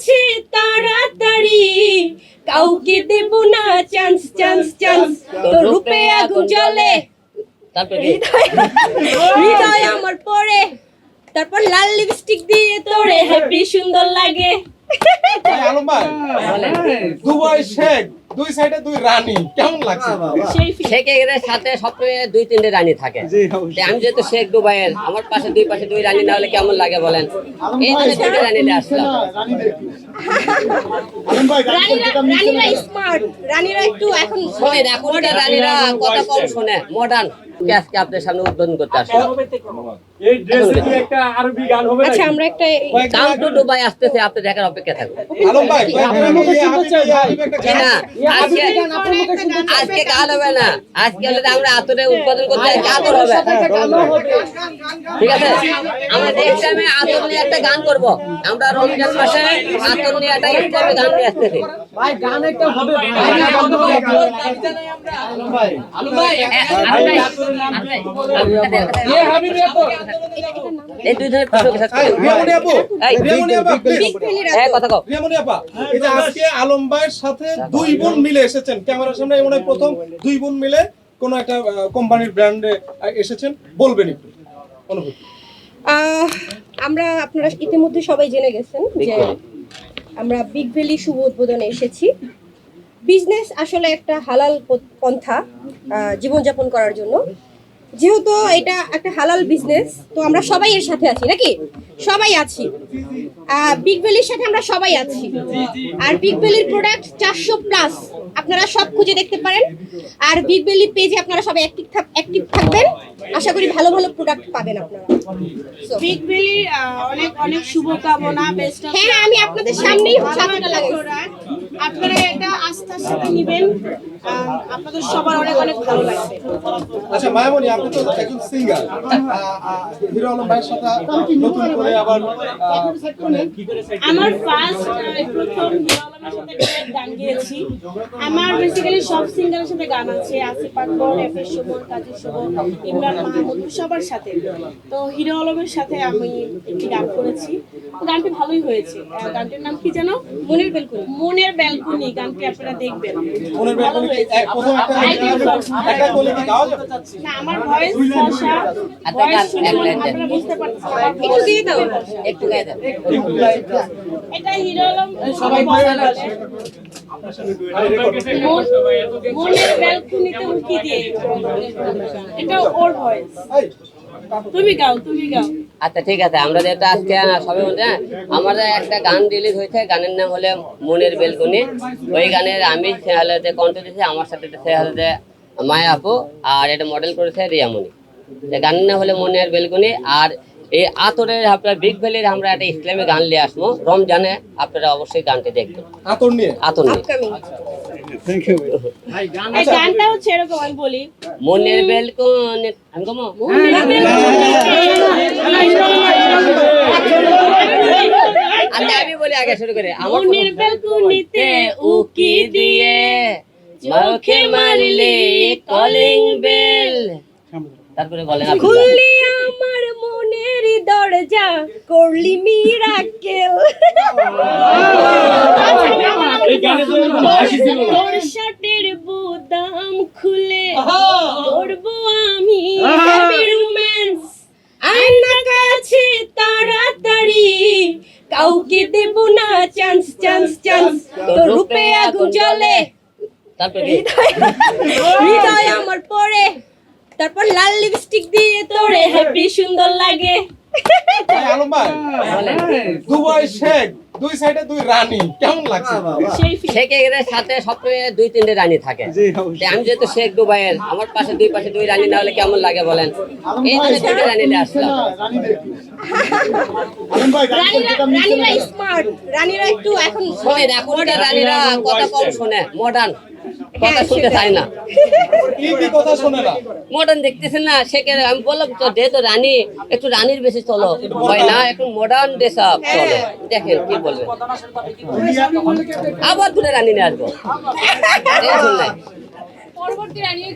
কাছে তাড়াতাড়ি। কাউকে দেব না চান্স চান্স চান্স তো রূপে আগুন জ্বলে। তারপরে হৃদয় আমার পরে তারপর লাল লিপস্টিক দিয়ে তোরে। হ্যাপি সুন্দর লাগে। দুবাই শেখ। দুই সাইডে দুই রানী। কেমন লাগছে? সেই feel। শেখের সাথে সবসময় দুই তিনটে রানী থাকে। আমি যেহেতু শেখ দুবাইয়ের আমার পাশে দুই পাশে দুই রানী না হলে কেমন লাগে বলেন? এই জন্য দুটো রানী নিয়ে আসলাম। রানীরা রানীরা স্মার্ট রানীরা একটু এখন শোনেন এখনকার রানীরা কথা কম শোনে। মডার্ন আজকে আপনার সামনে উদ্বোধন করতে আসলাম। এই ড্রেসে কি একটা আরবি গান হবে আচ্ছা আমরা একটা কাম টু দুবাই আসতেছে আপনি দেখার অপেক্ষা থাকবে আলম ভাই কয়েকদিন আগে ইয়ে হাবিব- ইয়ে হাবিব একটা কি গান- না আজকে গান হবে না আজকে হলে আমরা আতরে উৎপাদন করতে আতর হবে। ঠিক আছে? আমরা নেক্সট টাইমে আতর নিয়ে একটা গান করব আমরা রমজান মাসে আতর নিয়ে একটা ইসলামী গান নিয়ে আসতেছি। দুই ধরনের প্রশ্ন শেষ এই, করুন। রিয়ামণি আপু এই, আপা please। বিগ ফেলিরা কথা কও। রিয়ামণি আপা এই যে আজকে আলম ভাইয়ের সাথে দুই বোন মিলে এসেছেন। ক্যামেরার সামনে এই মনে হয় প্রথম দুই বোন মিলে কোন একটা কোম্পানির ব্র্যান্ডে এসেছেন। বলবেন একটু। অনুভূতি। আহ, আমরা আপনারা ইতিমধ্যে সবাই জেনে গেছেন যে আমরা বিগ ভ্যালি শুভ উদ্বোধনে এসেছি। বিজনেস আসলে একটা হালাল পন্থা আহ, জীবনযাপন করার জন্য। যেহেতু এটা একটা হালাল বিজনেস তো আমরা সবাই এর সাথে আছি, নাকি? সবাই আছি। বিগ ভ্যালির সাথে আমরা সবাই আছি। আর বিগ ভ্যালির প্রোডাক্ট চারশো প্লাস আপনারা সব খুঁজে দেখতে পারেন। আর বিগ ভ্যালি পেজে আপনারা সবাই অ্যাক্টিভ থাকবেন। আশা করি ভালো ভালো প্রোডাক্ট পাবেন আপনারা। বিগ ভ্যালির অনেক অনেক শুভকামনা বেস্ট অফ হ্যাঁ আমি আপনাদের সামনেই ছাতাটা লাগাই। আপনারা এটা আস্থার সাথে নেবেন। আপনাদের সবার অনেক অনেক ভালো লাগবে। আচ্ছা মায়ামণি আপনি তো একজন সিঙ্গার হিরো আলম ভাইয়ের সাথে নতুন করে আবার আমার ফার্স্ট প্রথম হিরো আলমের সাথে গান গেয়েছি। আমার বেসিক্যালি সব সিঙ্গারের সাথে গান আছে। আসিফ আকবর এফ এস সুমন কাজী সুমন ইমরান মাহমুদ সবার সাথে। তো হিরো আলমের সাথে আমি একটি গান করেছি। গানটি ভালোই হয়েছে। গানটির নাম কি জানো মনের বেলকুনি। মনের বেলকুনি গানটি আপনারা দেখবেন। মনের ভালো হয়েছে। না আমার ভয়েস ফসা ভয়েস শুনে। আপনারা বুঝতে পারছেন। একটু দিয়ে দাও। একটু গায়ে দেন এটা হিরো আলম সবাই মনের ব্যালকনিতে উকি দিয়ে এটা ওর ভয়েস তুমি গাও তুমি গাও। আচ্ছা ঠিক আছে আমরা যেটা আজকে সবাই বলতে আমাদের একটা গান রিলিজ হয়েছে গানের নাম হলে মনের বেলকনি ওই গানের আমি সে হলে যে কণ্ঠ দিয়েছি আমার সাথে সে হলে মায়া আপু আর এটা মডেল করেছে রিয়ামণি। যে গানের নাম হলে মনের বেলকুনি আর এই আতরের আপনার বিগ ভ্যালির আমরা একটা ইসলামী গান নিয়ে আসব। রমজানে আপনারা অবশ্যই গানটি দেখবেন। আতর নিয়ে? আতর নিয়ে। গানটা হচ্ছে এরকম আমি বলি। মনের বেলকনি আমি কমো? আমি বলি আগে শুরু করে। আমার মনের উকি দিয়ে মারলে কলিং বেল তারপরে বলেন খুললি আমার মনের দরজা করলি মিরাকেল। শার্টের বুদাম খুলে করব আমি রোম্যান্স আয়না কাছে তাড়াতাড়ি কাউকে দেব না চান্স চান্স চান্স রূপে আগুন জ্বলে। তারপরে হৃদয় তারপর লাল লিপস্টিক দিয়ে তোরে হ্যাপি সুন্দর লাগে। আলম ভাই দুবাই শেখ দুই সাইডে দুই রানী কেমন লাগছে? শেখের সাথে সবসময় দুই তিনটে রানী থাকে। আমি যেহেতু শেখ দুবাইয়ের আমার পাশে দুই পাশে দুই রানী না হলে কেমন লাগে বলেন? এই জন্য আসলাম। রানীরা রানীরা স্মার্ট রানীরা একটু এখন শোনেন এখনকার রানীরা কথা কম শোনে মডার্ন কথা শুনতে চায় না। কি কি কথা শোনে না? মডার্ন দেখতেছেন না? শেখের আমি বললাম তো যেহেতু রানী একটু রানীর বেশি চলো। হয় না একটু মডার্ন ড্রেস আপ চলো। দেখেন কি বলবেন আবার দুটো রানী নিয়ে আসব।